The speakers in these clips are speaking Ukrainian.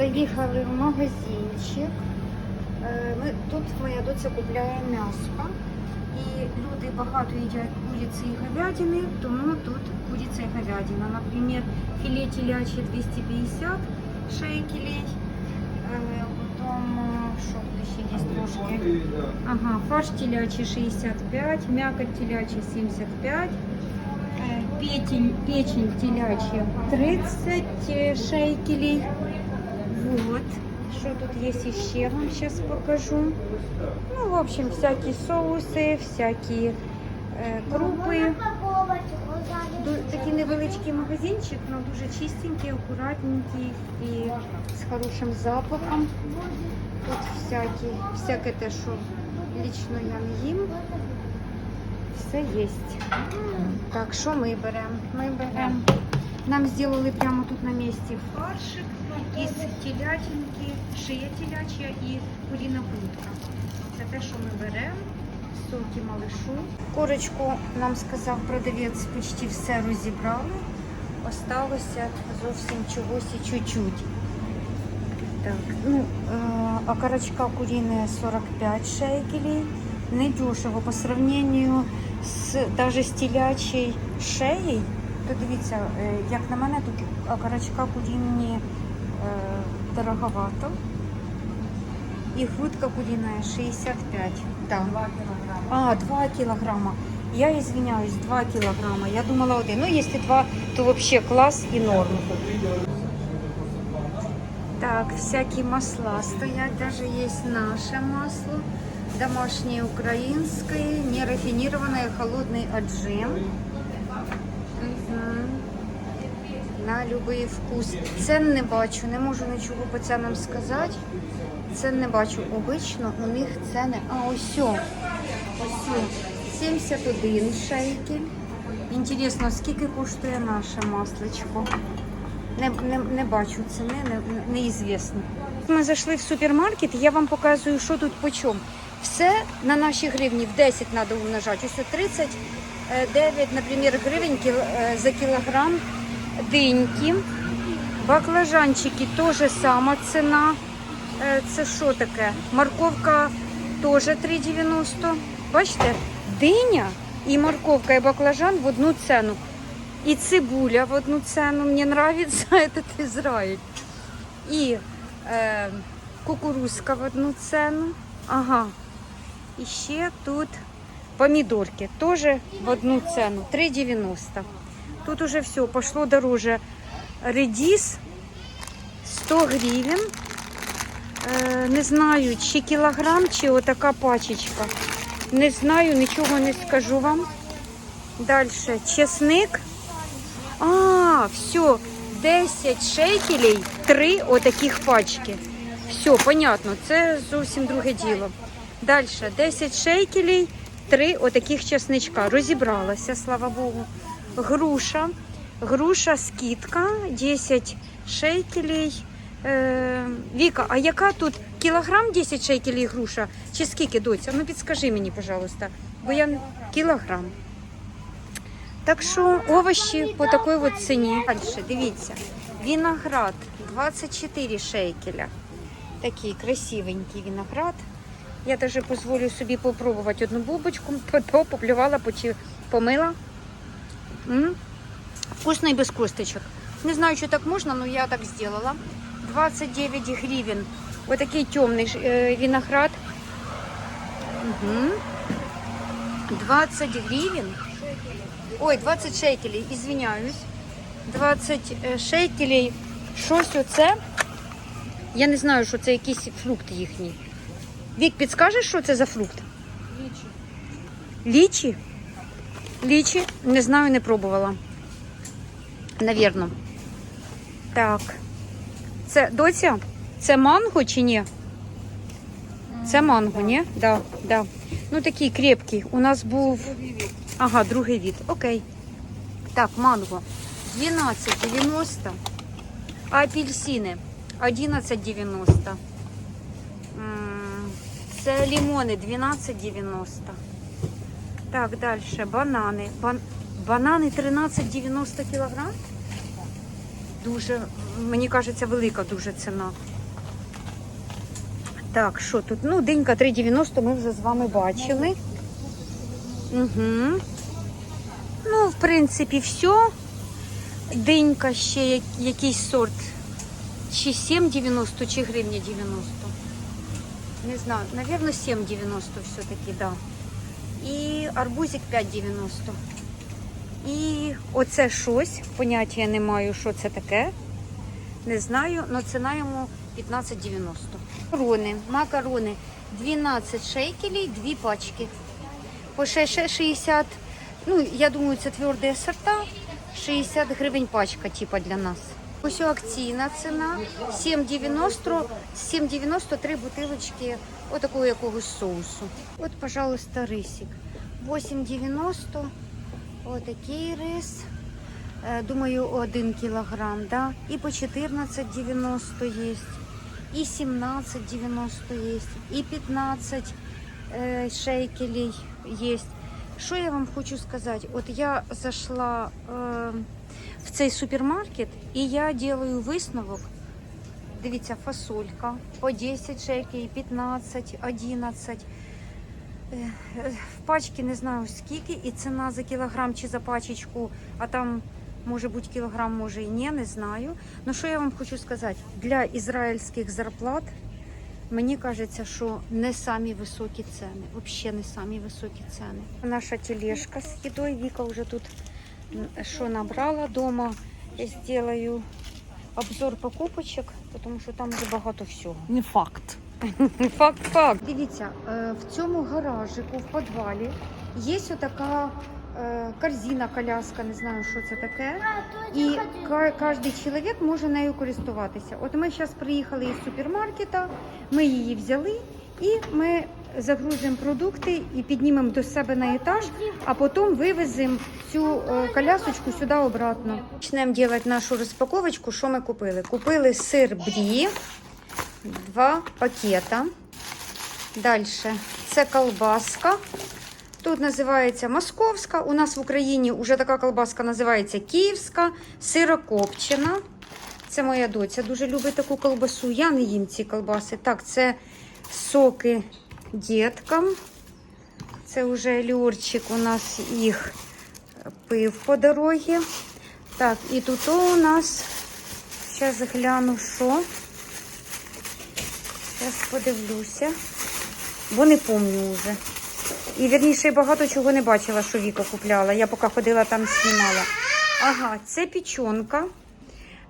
Заїхали в магазинчик. Е, Ми, тут моя доця купляє м'ясо. І люди багато їдять куриці і говядини, тому тут куриця і говядина. Наприклад, філе теляче 250 шекелей. Е, Потім, е, що тут ще є трошки? Ага, фарш телячий 65, мякоть телячий 75, э, печень, печень телячья 30 шейкелей. Вот. Что тут есть еще, вам сейчас покажу. Ну, в общем, всякие соусы, всякие э, крупы. Ду- Такий невеличкий магазинчик, але дуже чистенький, акуратненький і з хорошим запахом. Тут всякі, всяке те, що лично я не їм. Все є. Так, що ми беремо? Ми беремо. Нам зробили прямо тут на місці фаршик Із телятинки, шия теляча і куріна грудка. Це те, що ми беремо. Соки малишу. Курочку нам сказав продавець, почти все розібрали. Осталося зовсім чогось чуть-чуть. Так, ну, е, а куриная 45 шекелей. Недешево по сравнению з даже з телячою шеєю. То дивіться, е, як на мене, тут окорочка курінні е, дороговато. І грудка куриная 65. Да. А, 2 килограмма. Я извиняюсь, 2 килограмма. Я думала один. Ну, если 2, то вообще класс и норм. Так, всякие масла стоят. Даже есть наше масло. Домашнее украинское, нерафинированное, холодный отжим. На любий вкус. Цен не бачу, не можу нічого по ценам сказати. Цен не бачу. Обично у них ціни. А ось. Ось. 71 шейкель. Інтересно, скільки коштує наше масличко? Не, не, не бачу ціни, не, не, неізвісно. Ми зайшли в супермаркет, я вам показую, що тут по чому. Все на наші гривні в 10 треба умножати. Ось 39, наприклад, гривень е, за кілограм диньки. Баклажанчики теж сама ціна. Е, Це що таке? Морковка теж 3,90. Бачите, диня і морковка, і баклажан в одну ціну. І цибуля в одну ціну. Мені подобається этот Ізраїль. І е, кукурузка в одну ціну. Ага. І ще тут помідорки теж в одну ціну. 3,90. Тут уже все, пошло дороже. Редіс 100 гривень. Е, не знаю, чи кілограм, чи отака пачечка. Не знаю, нічого не скажу вам. Далі чесник. А, все, 10 шекелей, 3 отаких пачки. Все, понятно, це зовсім друге діло. Далі 10 шекелей, 3 отаких чесничка. Розібралася, слава Богу. Груша. Груша скидка 10 шекелей. Е, Віка, а яка тут кілограм 10 шекелей груша? Чи скільки доця? Ну підскажи мені, пожалуйста, бо я кілограм. Так що овощі по такій от ціні. Далі, дивіться, виноград 24 шекеля. Такий красивенький виноград. Я даже дозволю собі попробувати одну бубочку, поплювала, помила. М? Вкусно і без косточок. Не знаю, чи так можна, але я так зробила. 29 гривень. Ось такий темний е, виноград. Угу. 20 гривень. Ой, 20 шекелей, извиняюсь. 20 е, шекелей. Щось оце. Я не знаю, що це якийсь фрукт їхній. Вік, підскажеш, що це за фрукт? Лічі. Лічі? Лічі? Не знаю, не пробувала. Навірно. Так. Це доця? Це манго чи ні? Це манго, ні? Да, да. Ну такий крепкий. У нас був. Ага, другий від. Окей. Так, манго. 12,90. А апельсини 11,90. М, Це лимони 12,90. Так, далі. Банани. Бан... Банани 13,90 кілограм. Дуже, мені кажеться, велика дуже ціна. Так, що тут? Ну, денька 3,90 ми вже з вами бачили. Угу. Ну, в принципі, все. Денька ще як- якийсь сорт. Чи 7,90, чи гривня 90. Не знаю, наверное, 7,90 все-таки, да. І арбузик 5,90. І оце щось, поняття не маю, що це таке. Не знаю, але ціна йому 15,90. Макарони, макарони 12 шейкелей, дві пачки. По 6,60. Ну, я думаю, це тверді сорта. 60 гривень пачка, типа для нас. Ось акційна ціна 7,90, 7,93 бутилочки отакого якогось соусу. От, пожалуйста, рисик. 8,90. Отакий рис. Е, Думаю, 1 кілограм, да? І по 14,90 є, і 17,90 є, і 15 е, шейкелей є. Що я вам хочу сказати? От я зайшла е, в цей супермаркет і я делаю висновок. Дивіться, фасолька по 10 шекелей, 15, 11. Е, е, В пачці не знаю скільки, і ціна за кілограм чи за пачечку, а там може бути кілограм, може і ні, не знаю. Ну що я вам хочу сказати? Для ізраїльських зарплат мені кажеться, що не самі високі ціни. Взагалі не самі високі ціни. Наша тележка з їдою. Віка вже тут що набрала вдома. Я зроблю обзор покупочок, тому що там вже багато всього. Не факт. Факт, факт. Дивіться, е, в цьому гаражику, в підвалі, є отака е, корзина, коляска, не знаю, що це таке. І кожен чоловік може нею користуватися. От ми зараз приїхали із супермаркета, ми її взяли і ми загрузимо продукти і піднімемо до себе на етаж, а потім вивеземо цю е, колясочку сюди обратно. Почнемо робити нашу розпаковочку. Що ми купили? Купили сир брі, два пакета. Далі це колбаска. Тут називається московська. У нас в Україні вже така колбаска називається київська, сирокопчена. Це моя доця дуже любить таку колбасу. Я не їм ці колбаси. Так, це соки діткам. Це вже Люрчик у нас їх пив по дорозі. Так, і тут у нас, зараз гляну, що. Зараз подивлюся, бо не пам'ятаю вже. І вірніше багато чого не бачила, що Віка купляла. Я поки ходила там знімала. Ага, це печонка.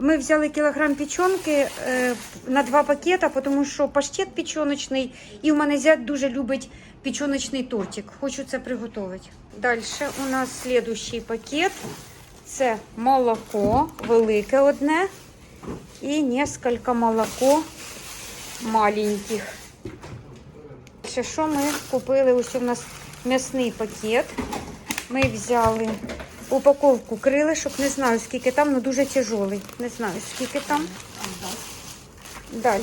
Ми взяли кілограм печонки е, на два пакета, тому що паштет печоночний, і у мене зять дуже любить печоночний тортик. Хочу це приготувати. Далі у нас слідущий пакет. Це молоко, велике одне. І несколько молоко маленьких. Ще що ми купили? Ось у нас м'ясний пакет. Ми взяли упаковку крилишок. Не знаю, скільки там, але дуже тяжелий. Не знаю, скільки там. Далі.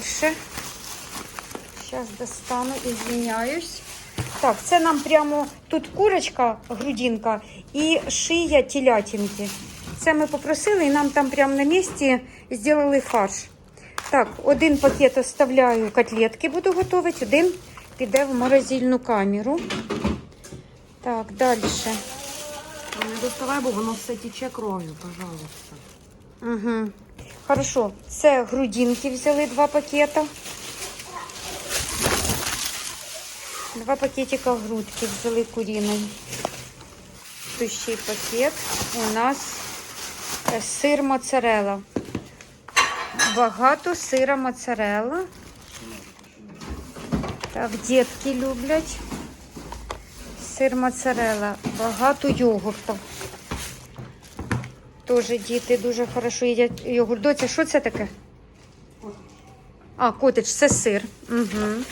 Зараз достану і звиняюсь. Так, це нам прямо тут курочка, грудинка і шия телятинки. Це ми попросили і нам там прямо на місці зробили фарш. Так, один пакет оставляю котлетки, буду готувати, один піде в морозильну камеру. Так, далі. Не доставай, бо воно все тече кров'ю, пожалуйста. Угу. Хорошо, це грудинки взяли два пакета. Два пакетика грудки взяли куриной. Следующий пакет у нас е, сир моцарелла. Багато сира моцарелла. Так, дітки люблять. Сир моцарелла. Багато йогурту. Тоже діти дуже хорошо їдять йогурт. Доця, що це таке? А, котедж, це сир. Угу.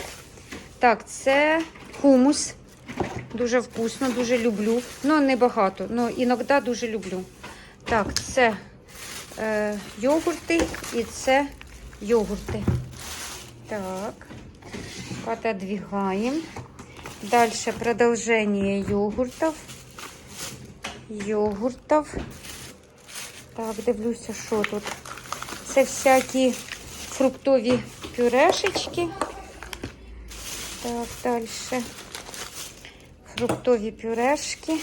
Так, це хумус. Дуже вкусно, дуже люблю. Ну, не багато, але іноді дуже люблю. Так, це е, йогурти і це йогурти. Так, отодвигаем. Дальше продолжение йогуртов. Йогуртов. Так, дивлюся, що тут. Це всякі фруктові пюрешечки. Так, далі. Фруктові пюрешки.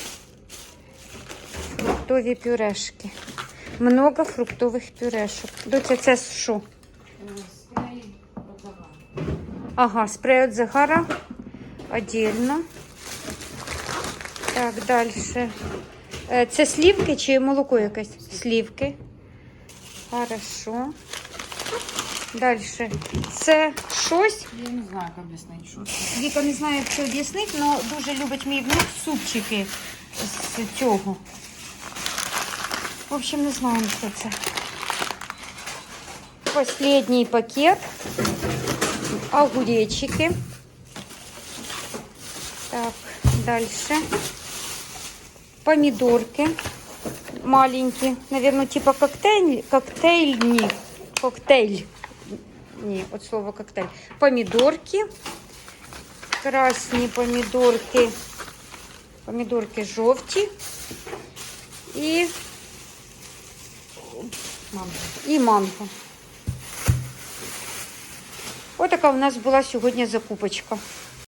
Фруктові пюрешки. Много фруктових пюрешок. Доця, це що? Ага, спрей от загара отдельно. Так, далі. Е, Це слівки чи молоко якесь? Слівки. Хорошо. Далі. Це щось. Я не знаю, як об'яснити, що це. Віка не знає, як це об'яснити, але дуже любить мій внук супчики з цього. В общем, не знаю, що це. Последний пакет. Огуречики. Дальше. Помидорки маленькие. Наверное, типа коктейль, коктейльни. Коктейль. Не, от слова коктейль. Помидорки. Красні помідорки. Помідорки жовті. І манго. Ось така у нас була сьогодні закупочка.